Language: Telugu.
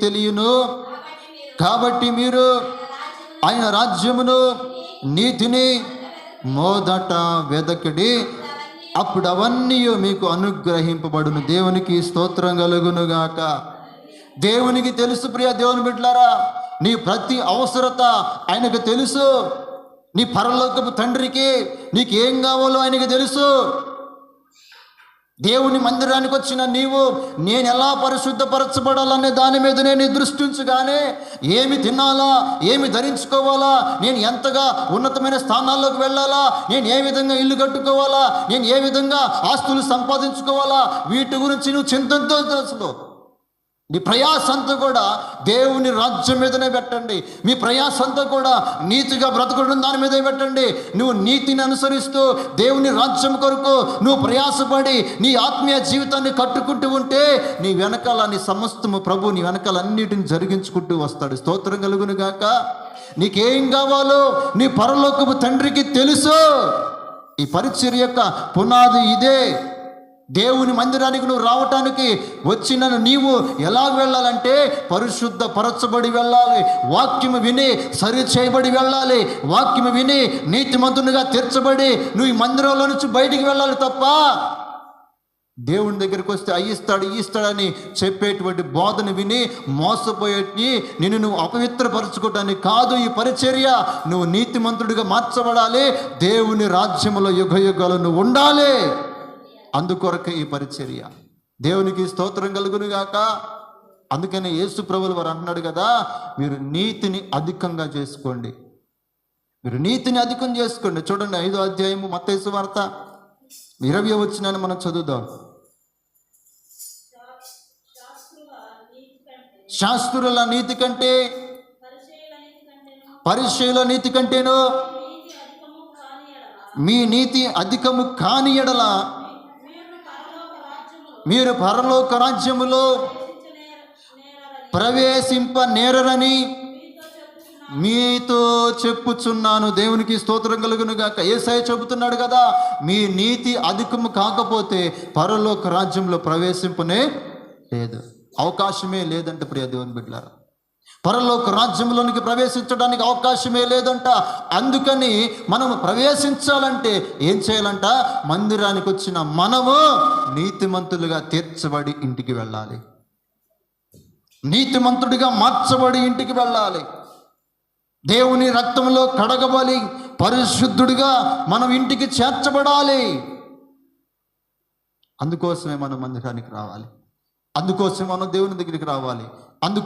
తెలియను. కాబట్టి మీరు ఆయన రాజ్యమును నీతిని మోదట వెదకడి. అప్పుడు అవన్నీ మీకు అనుగ్రహింపబడును. దేవునికి స్తోత్రం కలుగునుగాక. దేవునికి తెలుసు ప్రియ దేవుని బిడ్డలారా నీ ప్రతి అవసరత ఆయనకు తెలుసు. నీ పరలోకపు తండ్రికి నీకు ఏం కావాలో ఆయనకు తెలుసు. దేవుని మందిరానికి వచ్చిన నీవు నేను ఎలా పరిశుద్ధపరచబడాలనే దాని మీద నేను దృష్టించగానే ఏమి తినాలా ఏమి ధరించుకోవాలా నేను ఎంతగా ఉన్నతమైన స్థానాల్లోకి వెళ్ళాలా నేను ఏ విధంగా ఇల్లు కట్టుకోవాలా నేను ఏ విధంగా ఆస్తులు సంపాదించుకోవాలా వీటి గురించి నువ్వు చింతతో మీ నీ ప్రయాస అంతా కూడా దేవుని రాజ్యం మీదనే పెట్టండి. మీ ప్రయాస అంతా కూడా నీతిగా బ్రతకడం దాని మీదే పెట్టండి. నువ్వు నీతిని అనుసరిస్తూ దేవుని రాజ్యం కొరకు నువ్వు ప్రయాసపడి నీ ఆత్మీయ జీవితాన్ని కట్టుకుంటూ ఉంటే నీ వెనకాల నీ సమస్తము ప్రభు నీ వెనకాల అన్నిటిని జరిగించుకుంటూ వస్తాడు. స్తోత్రం కలుగును గాక. నీకేం కావాలో నీ పరలోకపు తండ్రికి తెలుసు. ఈ పరిచర్య యొక్క పునాది ఇదే. దేవుని మందిరానికి నువ్వు రావటానికి వచ్చిన నీవు ఎలా వెళ్ళాలంటే పరిశుద్ధ పరచబడి వెళ్ళాలి. వాక్యము విని సరి చేయబడి వెళ్ళాలి. వాక్యము విని నీతిమంతునిగా తీర్చబడి నువ్వు ఈ మందిరంలో నుంచి బయటికి వెళ్ళాలి తప్ప దేవుని దగ్గరికి వస్తే అయ్యిస్తాడు ఇస్తాడని చెప్పేటువంటి బోధన విని మోసపోయేటి నిన్ను నువ్వు అపవిత్రపరచుకోవటానికి కాదు. ఈ పరిచర్య నువ్వు నీతిమంతుడిగా మార్చబడాలి. దేవుని రాజ్యములో యుగ యుగాలు నువ్వు ఉండాలి. అందుకొరకే ఈ పరిచర్య. దేవునికి స్తోత్రం కలుగునుగాక అందుకనే యేసు ప్రభులు వారు అంటున్నాడు కదా మీరు నీతిని అధికంగా చేసుకోండి. మీరు నీతిని అధికం చేసుకోండి. చూడండి ఐదో అధ్యాయము మత్తేసు వార్త. ఇరవై వచ్చినాన్ని మనం చదువుదాం. శాస్త్రుల నీతి కంటే పరిశీల నీతి కంటేను మీ నీతి అధికము కాని ఎడల. మీరు పరలోక రాజ్యములో ప్రవేశింప నేరరని మీతో చెప్పుచున్నాను. దేవునికి స్తోత్రం కలుగును గాక. ఏసై చెబుతున్నాడు కదా మీ నీతి అధికము కాకపోతే పరలోక రాజ్యంలో ప్రవేశింపనే లేదు. అవకాశమే లేదంటే ప్రియ దేవుని బిడ్డారా పరలోక రాజ్యంలోనికి ప్రవేశించడానికి అవకాశమే లేదంట. అందుకని మనము ప్రవేశించాలంటే ఏం చేయాలంట? మందిరానికి వచ్చిన మనము నీతిమంతులుగా తీర్చబడి ఇంటికి వెళ్ళాలి. నీతిమంతుడిగా మార్చబడి ఇంటికి వెళ్ళాలి. దేవుని రక్తంలో కడగబలి పరిశుద్ధుడిగా మనం ఇంటికి చేర్చబడాలి. అందుకోసమే మనం మందిరానికి రావాలి. అందుకోసం మనం దేవుని దగ్గరికి రావాలి. అందుకు